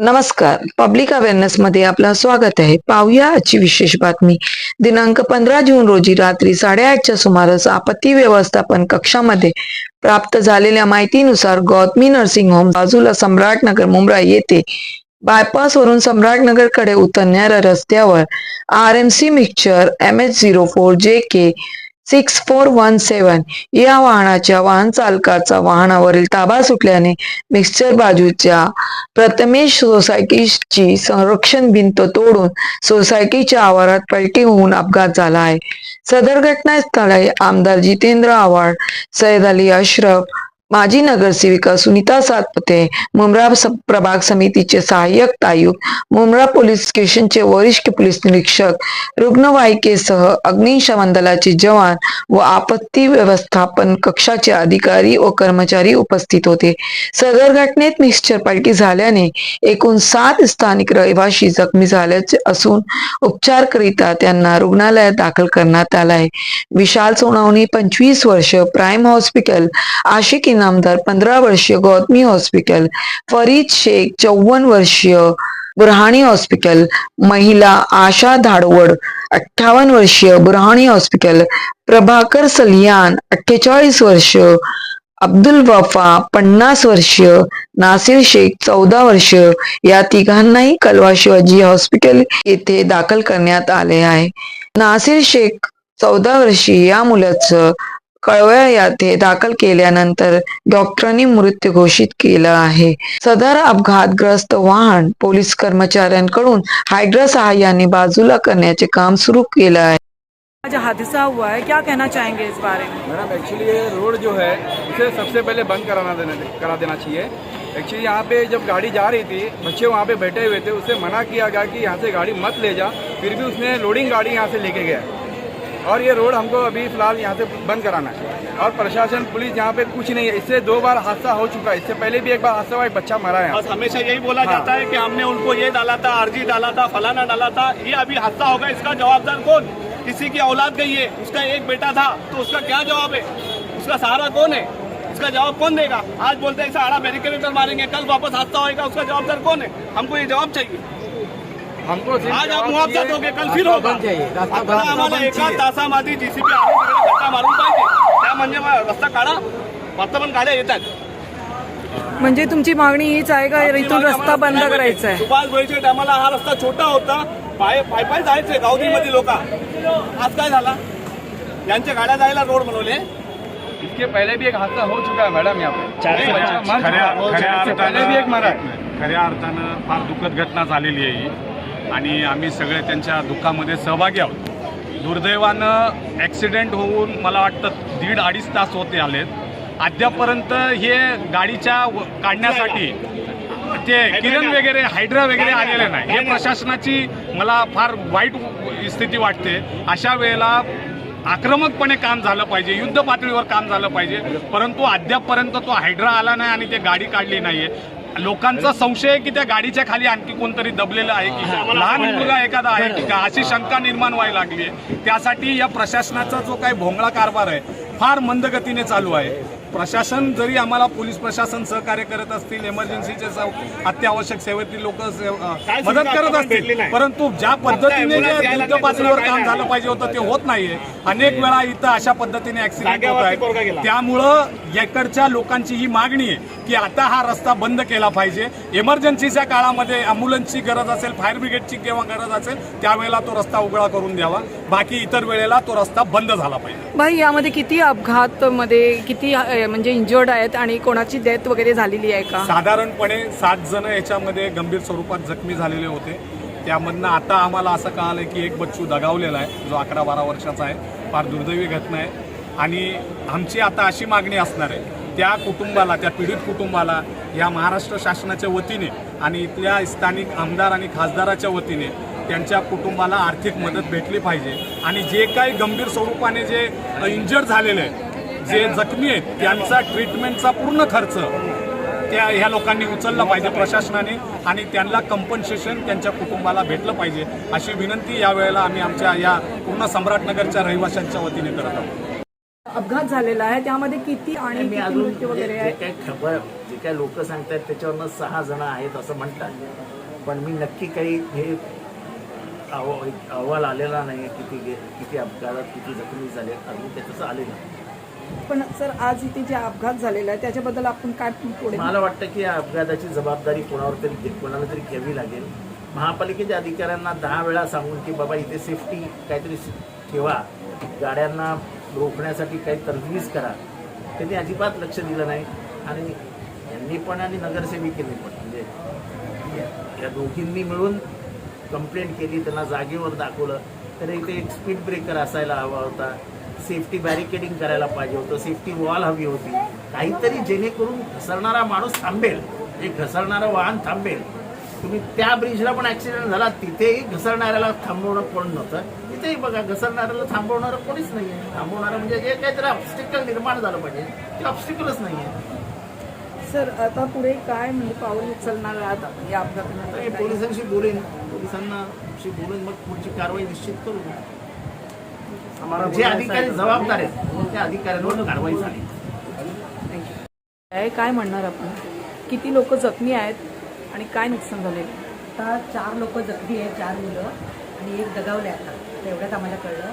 नमस्कार. Public awareness मध्ये आपलं स्वागत आहे. पाहूया आजची विशेष बातमी. दिनांक पंधरा जून रोजी रात्री साडेआठच्या सुमारास आपत्ती व्यवस्थापन कक्षामध्ये प्राप्त झालेल्या माहितीनुसार गौतमी नर्सिंग होम बाजूला सम्राटनगर मुंब्रा येथे बायपास वरून सम्राटनगरकडे उतरणाऱ्या रस्त्यावर R M C mixture M H zero four J K six four one seven. या वाहनाच्या वाहन चालकाचा वाहनावरील ताबा सुटल्याने मिक्सचर बाजूच्या प्रथमेश सोसायटीची संरक्षण भिंत तोडून सोसायटीच्या आवारात पलटी होऊन अपघात झाला आहे. सदर घटनास्थळी आमदार जितेंद्र आव्हाड सैद अली अशरफ माजी नगरसेविका सुनीता सातपुते मुंब्रा प्रभाग समितीचे सहाय्यक आयुक्त मुंब्रा पोलीस स्टेशनचे वरिष्ठ पोलीस निरीक्षक रुग्णवाहिकेसह अग्निशमन दलाचे जवान व आपत्ती व्यवस्थापन कक्षाचे अधिकारी व कर्मचारी उपस्थित होते. सदर घटनेत मिक्सचर पार्टी झाल्याने एकूण सात स्थानिक रहिवासी जखमी झाल्याचे असून उपचार करिता त्यांना रुग्णालयात दाखल करण्यात आला आहे विशाल सोनावणी पंचवीस वर्ष प्राईम हॉस्पिटल आशिक इनामदार पंधरा वर्षीय गौतमी हॉस्पिटल फरीद शेख चौवन वर्षीय बुरहाणी हॉस्पिटल महिला आशा धाडवड अठ्ठावन्न वर्षीय बुरहाणी हॉस्पिटल प्रभाकर सलियान अठ्ठेचाळीस वर्ष अब्दुल वफा पन्नास वर्ष नासिर शेख चौदा वर्ष या तिघांनाही कलवा शिवाजी हॉस्पिटल येथे दाखल करण्यात आले आहे. नासिर शेख चौदा वर्षी या मुलाचं कळवळ येथे दाखल केल्यानंतर डॉक्टरांनी मृत्यू घोषित केला आहे. सदर अपघातग्रस्त वाहन पोलीस कर्मचाऱ्यांकडून हायड्रा सहाय्याने बाजूला करण्याचे काम सुरू केलं आहे. आज हादसा हुआ है. क्या कहना चाहेंगे इस बारे में? मैडम एक्चुअली ये रोड जो है इसे सबसे पहले बंद कराना देना करा देना चाहिए। एक्चुअली यहाँ पे जब गाड़ी जा रही थी बच्चे वहाँ पे बैठे हुए थे उसे मना किया गया कि यहाँ से गाड़ी मत ले जा फिर भी उसने लोडिंग गाड़ी यहाँ से लेके गया। और ये रोड हमको अभी फ़िलहाल यहाँ से बंद कराना है। और प्रशासन पुलिस यहाँ पे कुछ नहीं है। इससे दो बार हादसा हो चुका है। इससे पहले भी एक बार हादसा हुआ एक बच्चा मरा है। हमेशा यही बोला हाँ। जाता है कि हमने उनको ये डाला था अर्जी डाला था फलाना डाला था। ये अभी हादसा होगा इसका जवाबदार कौन? किसी की औलाद गई है। उसका एक बेटा था तो उसका क्या जवाब है? उसका सहारा कौन है? उसका जवाब कौन देगा? आज बोलते हैं ऐसा आड़ा बैरिकेटर मारेंगे। कल वापस हादसा होगा उसका जवाबदार कौन है? हमको ये जवाब चाहिए। हमको आज आप मुआवजा दोगे कल फिर होगा। आम्हाला एका तासामध्ये जीसीपी आहे मारून पाहिजे। त्या म्हणजे रस्ता काढा फक्त पण गाड्या येतात. म्हणजे तुमची मागणी हीच आहे का इथून रस्ता बंद करायचा आहे? सुभाष भोईच्या टायमाला हा रस्ता छोटा होता. पाय पाय पाय जायचे गावदीमध्ये लोक. आज काय झाला? यांच्या गाड्या जायला रोड बनवले. इसके पहले भी एक हादसा हो चुका है मैडम यहाँ पे। पहले भी एक मरा अर्थानं खऱ्या अर्थानं फार दुःखद घटना झालेली आहे ही. आणि आम्ही सगळे त्यांच्या दुःखामध्ये सहभागी आहोत. दुर्दैवानं ॲक्सिडेंट होऊन मला वाटतं दीड अडीच तास होते आलेत. अद्यापर्यंत हे गाडीच्या व- काढण्यासाठी ते किरण वगैरे हायड्रा वगैरे आलेले नाही. हे प्रशासनाची मला फार वाईट स्थिती वाटते. अशा वेळेला आक्रमकपणे काम झालं पाहिजे युद्ध पातळीवर काम झालं पाहिजे. परंतु अद्यापपर्यंत तो हायड्रा आला नाही आणि ते गाडी काढली नाही आहे लोकांचा संशय आहे की त्या गाडीच्या खाली आणखी कोणतरी दबलेलं आहे की लहान मुलगा एखादा आहे की का? अशी शंका निर्माण व्हायला लागली आहे. त्यासाठी या प्रशासनाचा जो काही भोंगळा कारभार आहे फार मंदगतीने चालू आहे. प्रशासन जरी आम्हाला पोलीस प्रशासन सहकार्य करत असतील इमर्जन्सीचे स- अत्यावश्यक सेवेतील लोक मदत करत असतील. परंतु ज्या पद्धतीने युद्ध पातळीवर काम झालं पाहिजे होतं ते होत नाहीये. अनेक वेळा इथं अशा पद्धतीने ऍक्सिडेंट होत आहेत त्यामुळं इकडच्या लोकांची ही मागणी आहे की आता हा रस्ता बंद केला पाहिजे. इमर्जन्सीच्या काळामध्ये अँब्युलन्सची गरज असेल फायर ब्रिगेडची केव्हा गरज असेल त्यावेळेला तो रस्ता उघडा करून द्यावा. बाकी इतर वेळेला तो रस्ता बंद झाला पाहिजे. भाई यामध्ये किती अपघात मध्ये किती अ, म्हणजे इंजर्ड आहेत आणि कोणाची डेथ वगैरे झालेली आहे का? साधारणपणे सात जण याच्यामध्ये गंभीर स्वरूपात जखमी झालेले होते. त्यामधनं आता आम्हाला असं कळालं की एक बच्चू दगावलेला आहे जो अकरा बारा वर्षाचा आहे फार दुर्दैवी घटना आहे. आणि आमची आता अशी मागणी असणार आहे त्या कुटुंबाला त्या पीडित कुटुंबाला या महाराष्ट्र शासनाच्या वतीने आणि इथल्या स्थानिक आमदार आणि खासदाराच्या वतीने त्यांच्या कुटुंबाला आर्थिक मदत भेटली पाहिजे. आणि जे काही गंभीर स्वरूपाने जे इंजर्ड झालेले आहे जे जखमी आहेत त्यांचा ट्रीटमेंटचा पूर्ण खर्च त्या ह्या लोकांनी उचलला पाहिजे प्रशासनाने आणि त्यांना कंपन्सेशन त्यांच्या कुटुंबाला भेटलं पाहिजे. अशी विनंती यावेळेला आम्ही आमच्या या पूर्ण सम्राटनगरच्या रहिवाशांच्या वतीने करत आहोत. अपघात झालेला आहे. त्यामध्ये किती आणि मी किती अजून वगैरे काही खबर जे काय लोक सांगतायत त्याच्यावरनं सहा जण आहेत असं म्हणतात. पण मी नक्की काही हे अहवा अहवाल आलेला नाही किती किती अपघातात किती जखमी झाले. अजून त्याचं आलेलं नाही. पण सर आज इथे जे अपघात झालेला आहे त्याच्याबद्दल आपण काय पुढे मला वाटतं की या अपघाताची जबाबदारी कोणावर तरी घे- कोणाला तरी घ्यावी लागेल. महापालिकेच्या अधिकाऱ्यांना दहा वेळा सांगून की बाबा इथे सेफ्टी काहीतरी ठेवा. गाड्यांना रोखण्यासाठी काही तरजवीज करा. त्यांनी अजिबात लक्ष दिलं नाही. आणि यांनी पण आणि नगरसेविकेने पण म्हणजे या- या दोघींनी मिळून कंप्लेंट केली त्यांना जागेवर दाखवलं. तर इथे एक स्पीड ब्रेकर असायला हवा होता. सेफ्टी बॅरिकेडिंग करायला पाहिजे होतं सेफ्टी वॉल हवी होती. काहीतरी जेणेकरून घसरणारा माणूस थांबेल. एक घसरणारं वाहन थांबेल. तुम्ही त्या ब्रिजला पण ऍक्सिडेंट झाला तिथेही घसरणाऱ्याला थांबवणं कोण नव्हतं. इथेही बघा घसरणाऱ्याला थांबवणारं कोणीच नाही आहे थांबवणारं म्हणजे जे काहीतरी ऑब्स्टिकल निर्माण झालं पाहिजे. ते ऑब्स्टिकलच नाही आहे सर आता पुढे काय म्हणजे पाऊल उचलणार आहात या अपघातानंतर? पोलिसांशी बोलेन. पोलिसांना बोलून मग पुढची कारवाई निश्चित करू. जे अधिकारी जबाबदार आहेत त्या अधिकाऱ्यांवर कारवाई झाली. काय काय म्हणणार आपण? किती लोक जखमी आहेत आणि काय नुकसान झाले आता चार लोक जखमी आहेत चार मुलं आणि एक दगावले आता. एवढ्यात आम्हाला कळलं.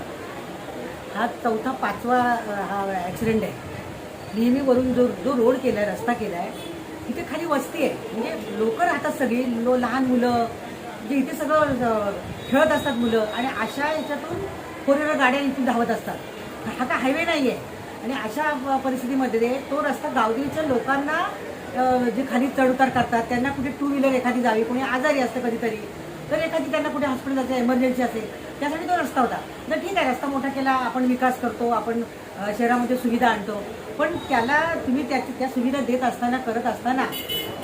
हा चौथा पाचवा हा ॲक्सिडेंट आहे. नेहमी वरून जो जो रोड केला आहे रस्ता केला आहे इथे खाली वस्ती आहे. म्हणजे लोक राहतात सगळी लो लहान मुलं म्हणजे इथे सगळं खेळत असतात मुलं. आणि अशा याच्यातून फोर गाड्या इथून धावत असतात. हा काय हायवे नाही आहे आणि अशा प- परिस्थितीमध्ये तो रस्ता गावदेवीच्या लोकांना जे खाली चढ उतार करतात त्यांना कुठे टू व्हीलर एखादी जावी कोणी आजारी असतं कधीतरी तर एखादी त्यांना कुठे हॉस्पिटल असेल एमर्जन्सी असेल त्यासाठी तो रस्ता होता. तर ठीक आहे रस्ता मोठा केला आपण विकास करतो आपण शहरामध्ये सुविधा आणतो. पण त्याला तुम्ही त्या त्या सुविधा देत असताना करत असताना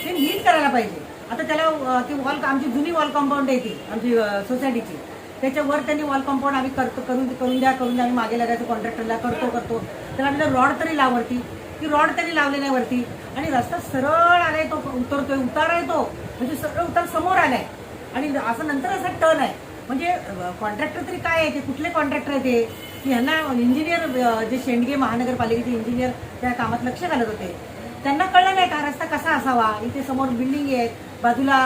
ते नीट करायला पाहिजे. आता त्याला ती वॉल आमची जुनी वॉल कंपाऊंड आहे ती आमची सोसायटीची त्याच्यावर त्यांनी वॉल कंपाऊंड आम्ही करतो करून करून द्या करून द्या आम्ही मागे लागायचो कॉन्ट्रॅक्टरला करतो करतो. तर आम्ही रॉड तरी लावरती ती रॉड तरी लावले वरती. आणि रस्ता सरळ आलाय तो उतरतोय उतार आहे तो. म्हणजे सरळ उतार समोर आलाय. आणि असं नंतर असा टर्न आहे. म्हणजे कॉन्ट्रॅक्टर तरी काय आहे ते? कुठले कॉन्ट्रॅक्टर आहे ते? की ह्यांना इंजिनियर जे शेंडगे महानगरपालिकेचे इंजिनियर त्या कामात लक्ष घालत होते. त्यांना कळलं नाही का रस्ता कसा असावा? इथे समोर बिल्डिंग आहेत. बाजूला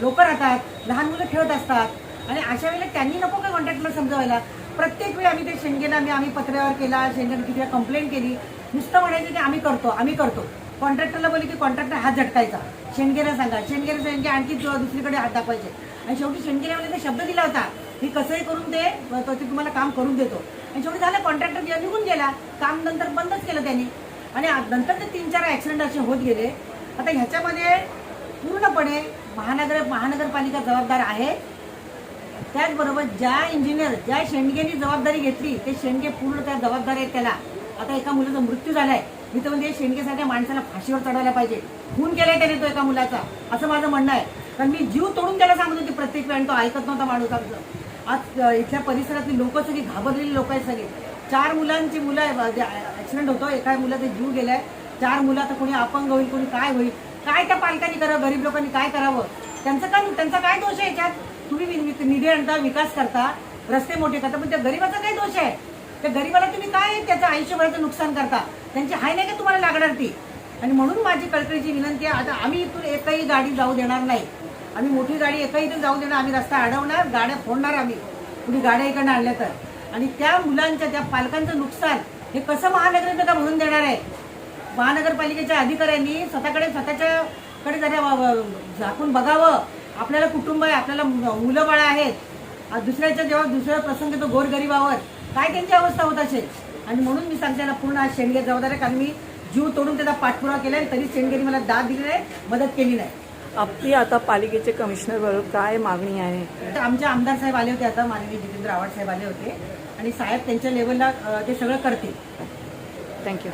लोक राहतात. लहान मुलं खेळत असतात. आणि अशा वेळेला त्यांनी नको का कॉन्ट्रॅक्टरला समजावायला? प्रत्येक वेळी आम्ही ते शेंगेला आम्ही आम्ही पत्र्यावर केला शेंगेने किती वेळा कंप्लेंट केली. नुसतं म्हणायचं की आम्ही करतो आम्ही करतो. कॉन्ट्रॅक्टरला बोलले की कॉन्ट्रॅक्टर हात झटकायचा. शेणगेला सांगा शेणगेला शेणगे आणखी दुसरीकडे हात दाखवायचे. आणि शेवटी शेणगेला ते शब्द दिला होता. मी कसंही करून ते तो ते तुम्हाला काम करून देतो. आणि शेवटी झालं कॉन्ट्रॅक्टर निघून गेला काम नंतर बंदच केलं त्यांनी. आणि नंतर ते तीन चार ॲक्सिडेंट असे होत गेले. आता ह्याच्यामध्ये पूर्णपणे महानगर महानगरपालिका जबाबदार आहे. त्याचबरोबर ज्या इंजिनियर ज्या शेंडगेनी जबाबदारी घेतली ते शेंडगे पूर्ण त्या जबाबदारी आहेत त्याला. आता एका मुलाचा मृत्यू झालाय. मी तर म्हणजे शेंडगेसारख्या माणसाला फाशीवर चढायला पाहिजे. खून केलाय त्याने तो एका मुलाचा. असं माझं म्हणणं आहे. कारण मी जीव तोडून त्याला सांगत होती प्रत्येक वेळ तो ऐकत नव्हता माणूस आमचं आज इथल्या परिसरातली लोक सगळी घाबरलेली लोक आहेत सगळे. चार मुलांची मुलं ऍक्सिडेंट होतो एका मुलाचा जीव गेलाय. चार मुलं आता कोणी अपंग होईल कोणी काय होईल? काय त्या पालकांनी करावं? गरीब लोकांनी काय करावं? त्यांचं काय त्यांचा काय दोष आहे याच्यात? निधी आणता विकास करता रस्ते मोठे करता पण त्या गरीबाचा काय दोष आहे? त्या गरीबाला तुम्ही काय त्याचं आयुष्यभराचं नुकसान करता? त्यांची हाय नाही का तुम्हाला लागणार ती? आणि म्हणून माझी कळकळीची विनंती आहे आता आम्ही इथून एकही गाडी जाऊ देणार नाही. आम्ही मोठी गाडी एकही इथून जाऊ देणार आम्ही रस्ता अडवणार गाड्या फोडणार आम्ही. कुणी गाड्या इकडनं आणल्या तर. आणि त्या मुलांच्या त्या पालकांचं नुकसान हे कसं महानगरपालिका म्हणून देणार आहे? महानगरपालिकेच्या अधिकाऱ्यांनी स्वतःकडे स्वतःच्याकडे जरा झाकून बघावं. आपल्याला कुटुंब आहे आपल्याला मुलं बाळं आहेत दुसऱ्याच्या जेव्हा दुसरा प्रसंग येतो गोरगरिबावर काय त्यांची अवस्था होत असेल? आणि म्हणून मी सांगते ना पूर्ण आज शेंडगे जबाबदार आहे कारण मी जीव तोडून त्याचा पाठपुरावा केला आणि तरी शेंडगेने मला दाद दिली नाही मदत केली नाही. आपली आता पालिकेचे कमिशनर बरोबर काय मागणी आहे? तर आमचे आमदार साहेब आले होते आता माननीय जितेंद्र आव्हाड साहेब आले होते. आणि साहेब त्यांच्या लेवलला ते सगळं करतील. थँक्यू